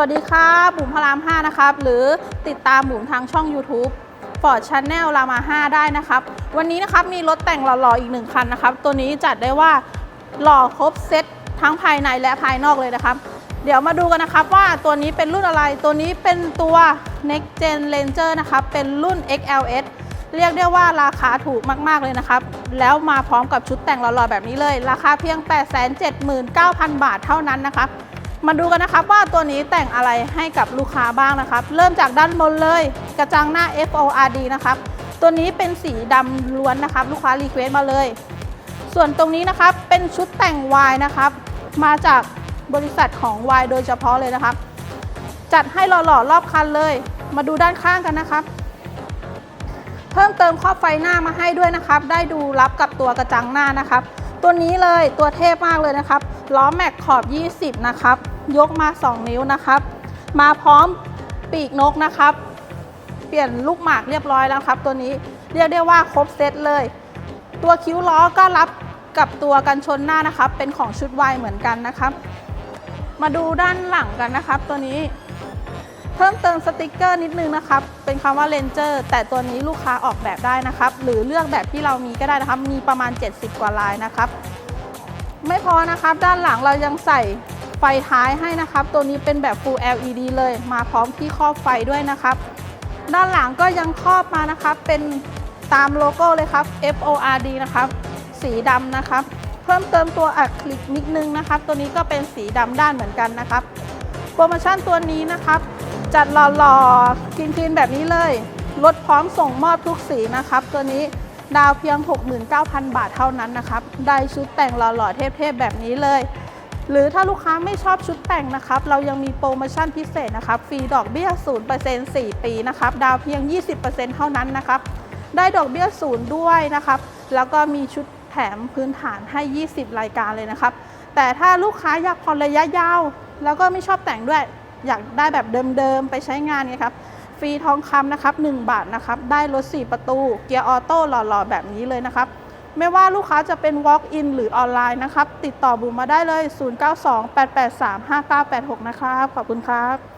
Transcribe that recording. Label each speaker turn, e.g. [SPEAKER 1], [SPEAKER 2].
[SPEAKER 1] วัสดีครับบุ๋มพระราม 5 นะครับ หรือติดตามบุ๋มทางช่อง YouTube Ford Channel รามา 5 ได้นะครับ วันนี้นะครับมีรถแต่งหล่อๆอีกหนึ่งคันนะครับ ตัวนี้จัดได้ว่าหล่อครบเซตทั้งภายในและภายนอกเลยนะครับ เดี๋ยวมาดูกันนะครับว่าตัวนี้เป็นรุ่นอะไร ตัวนี้เป็นตัว Next Gen Ranger นะครับ เป็นรุ่น XLS เรียกได้ว่าราคาถูกมากๆเลยนะครับ แล้วมาพร้อมกับชุดแต่งหล่อๆแบบนี้เลย ราคาเพียง 879,000 บาทเท่านั้นนะครับ มาดูกันนะครับว่าตัวนี้แต่งอะไรให้กับลูกค้าบ้างนะครับ เริ่มจากด้านบนเลยกระจังหน้า FORD นะครับ ตัวนี้เป็นสีดำล้วนนะครับ ลูกค้ารีเควสต์มาเลย ส่วนตรงนี้นะครับเป็นชุดแต่ง Y นะครับ มาจากบริษัทของ Y โดยเฉพาะเลยนะครับ จัดให้หล่อๆรอบคันเลย มาดูด้านข้างกันนะครับ เพิ่มเติมครอบไฟหน้ามาให้ด้วยนะครับ ได้ดูรับกับตัวกระจังหน้านะครับ ตัวนี้เลยตัวเทพมากเลยนะครับ ล้อแม็กขอบ 20 นะครับ ยกมา 2 นิ้วนะครับ มาพร้อมปีกนกนะครับ เปลี่ยนลูกหมากเรียบร้อยแล้วครับ ตัวนี้เรียกได้ว่าครบเซตเลย ตัวคิ้วล้อก็รับกับตัวกันชนหน้านะครับ เป็นของชุดวายเหมือนกันนะครับ มาดูด้านหลังกันนะครับ ตัวนี้เพิ่มเติมสติกเกอร์นิดนึงนะครับ เป็นคำว่า Ranger แต่ตัวนี้ลูกค้าออกแบบได้นะครับ หรือเลือกแบบที่เรามีก็ได้นะครับ มีประมาณ 70 กว่าลายนะครับ ไม่พอนะครับ ด้านหลังเรายังใส่ไฟท้ายให้นะครับ ตัวนี้เป็นแบบ Full LED เลยมาพร้อมที่ครอบไฟด้วยนะครับ ด้านหลังก็ยังครอบมานะครับ เป็นตามโลโก้เลยครับ FORD นะครับ สีดำนะครับ เพิ่มเติมตัวอะคริลิกนิดนึงนะครับ ตัวนี้ก็เป็นสีดำด้านเหมือนกันนะครับ โปรโมชั่นตัวนี้นะครับ จัดหล่อๆคลีนๆแบบนี้เลย ลดพร้อมส่งมอบทุกสีนะครับ ตัวนี้ ดาวเพียง 69,000 บาทเท่านั้นนะครับ ได้ชุดแต่งหล่อๆเทพๆแบบนี้เลย หรือถ้าลูกค้าไม่ชอบชุดแต่งนะครับ เรายังมีโปรโมชั่นพิเศษนะครับ ฟรีดอกเบี้ย 0% 4 ปีนะครับ ดาวเพียง 20%เท่านั้นนะครับ ได้ดอกเบี้ยศูนย์ด้วยนะครับ แล้วก็มีชุดแถมพื้นฐานให้ 20 รายการเลยนะครับ แต่ถ้าลูกค้าอยากผ่อนระยะยาว แล้วก็ไม่ชอบแต่งด้วย อยากได้แบบเดิมๆ ไปใช้งานเนี่ยครับ ฟรีทองคำนะครับ1บาทนะครับได้รถ 4 ประตู เกียร์ออโต้หล่อๆ แบบนี้เลยนะครับ ไม่ว่าลูกค้าจะเป็น Walk in หรือออนไลน์นะครับ ติดต่อบูมมาได้เลย 0928835986 นะครับ ขอบคุณครับ